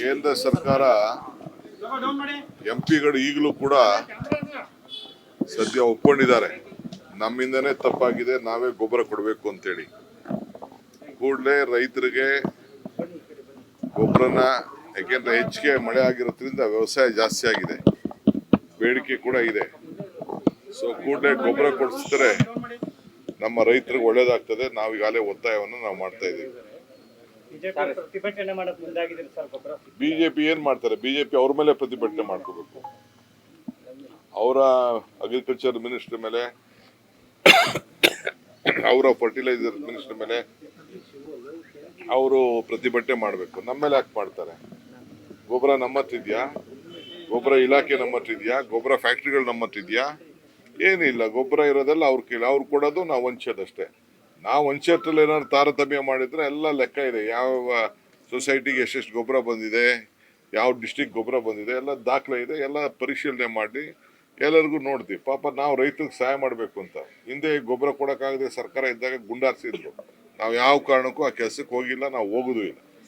ಕೇಂದ್ರ ಸರ್ಕಾರ ಎಂ ಪಿಗಳು ಈಗಲೂ ಕೂಡ ಸದ್ಯ ಒಪ್ಕೊಂಡಿದ್ದಾರೆ. ನಮ್ಮಿಂದನೇ ತಪ್ಪಾಗಿದೆ, ನಾವೇ ಗೊಬ್ಬರ ಕೊಡಬೇಕು ಅಂತೇಳಿ. ಕೂಡಲೇ ರೈತರಿಗೆ ಗೊಬ್ಬರನ, ಯಾಕೆಂದ್ರೆ ಹೆಚ್ಚಿಗೆ ಮಳೆ ಆಗಿರೋದ್ರಿಂದ ವ್ಯವಸಾಯ ಜಾಸ್ತಿ ಆಗಿದೆ. ಬೇಡಿಕೆ ಕೂಡ ಇದೆ. ಸೊ ಕೂಡಲೇ ಗೊಬ್ಬರ ಕೊಡಿಸಿದ್ರೆ ನಮ್ಮ ರೈತರಿಗೆ ಒಳ್ಳೇದಾಗ್ತದೆ. ನಾವು ಈಗಾಗಲೇ ಒತ್ತಾಯವನ್ನು ನಾವು ಮಾಡ್ತಾ ಇದ್ದೀವಿ. ಬಿಜೆಪಿ ಪ್ರತಿಭಟನೆ ಮಾಡಕ್ ಮುಂದಾಗಿದ್ದೀರಿ ಸರ್ ಗೊಬ್ಬರ ಬಿಜೆಪಿ ಏನ್ ಮಾಡ್ತಾರೆ? ಬಿಜೆಪಿ ಅವ್ರ ಮೇಲೆ ಪ್ರತಿಭಟನೆ ಮಾಡ್ಕೋಬೇಕು. ಅವರ ಅಗ್ರಿಕಲ್ಚರ್ ಮಿನಿಸ್ಟರ್ ಮೇಲೆ ಅವರ ಫರ್ಟಿಲೈಸರ್ ಮಿನಿಸ್ಟರ್ ಮೇಲೆ ಅವರು ಪ್ರತಿಭಟನೆ ಮಾಡಬೇಕು. ನಮ್ಮ ಮೇಲೆ ಯಾಕೆ ಮಾಡ್ತಾರೆ? ಗೊಬ್ಬರ ನಮ್ಮ ಹತ್ರ ಇದೆಯಾ? ಗೊಬ್ಬರ ಇಲಾಖೆ ನಮ್ಮ ಹತ್ರ ಇದೆಯಾ? ಗೊಬ್ಬರ ಫ್ಯಾಕ್ಟ್ರಿಗಳು ನಮ್ಮ ಹತ್ರ ಇದೆಯಾ? ಏನಿಲ್ಲ ಗೊಬ್ಬರ ಇರೋದೆಲ್ಲ ಅವ್ರ ಕೇಳಿ ಅವ್ರು ಕೊಡೋದು ನಾವು ಹಂಚೋದಷ್ಟೇ ನಾವು ಒಂದು ಕ್ಷೇತ್ರದಲ್ಲಿ ಏನಾದ್ರು ತಾರತಮ್ಯ ಮಾಡಿದ್ರೆ ಎಲ್ಲ ಲೆಕ್ಕ ಇದೆ. ಯಾವ ಸೊಸೈಟಿಗೆ ಎಷ್ಟೆಷ್ಟು ಗೊಬ್ಬರ ಬಂದಿದೆ, ಯಾವ ಡಿಸ್ಟಿಕ್ ಗೊಬ್ಬರ ಬಂದಿದೆ, ಎಲ್ಲ ದಾಖಲೆ ಇದೆ, ಎಲ್ಲ ಪರಿಶೀಲನೆ ಮಾಡಿ ಎಲ್ಲರಿಗೂ ನೋಡ್ತೀವಿ. ಪಾಪ ನಾವು ರೈತರಿಗೆ ಸಹಾಯ ಮಾಡಬೇಕು ಅಂತ. ಹಿಂದೆ ಗೊಬ್ಬರ ಕೊಡೋಕ್ಕಾಗದೆ ಸರ್ಕಾರ ಇದ್ದಾಗ ಗುಂಡಾರಿಸಿದ್ರು. ನಾವು ಯಾವ ಕಾರಣಕ್ಕೂ ಆ ಕೆಲಸಕ್ಕೆ ಹೋಗಿಲ್ಲ, ನಾವು ಹೋಗೋದು ಇಲ್ಲ.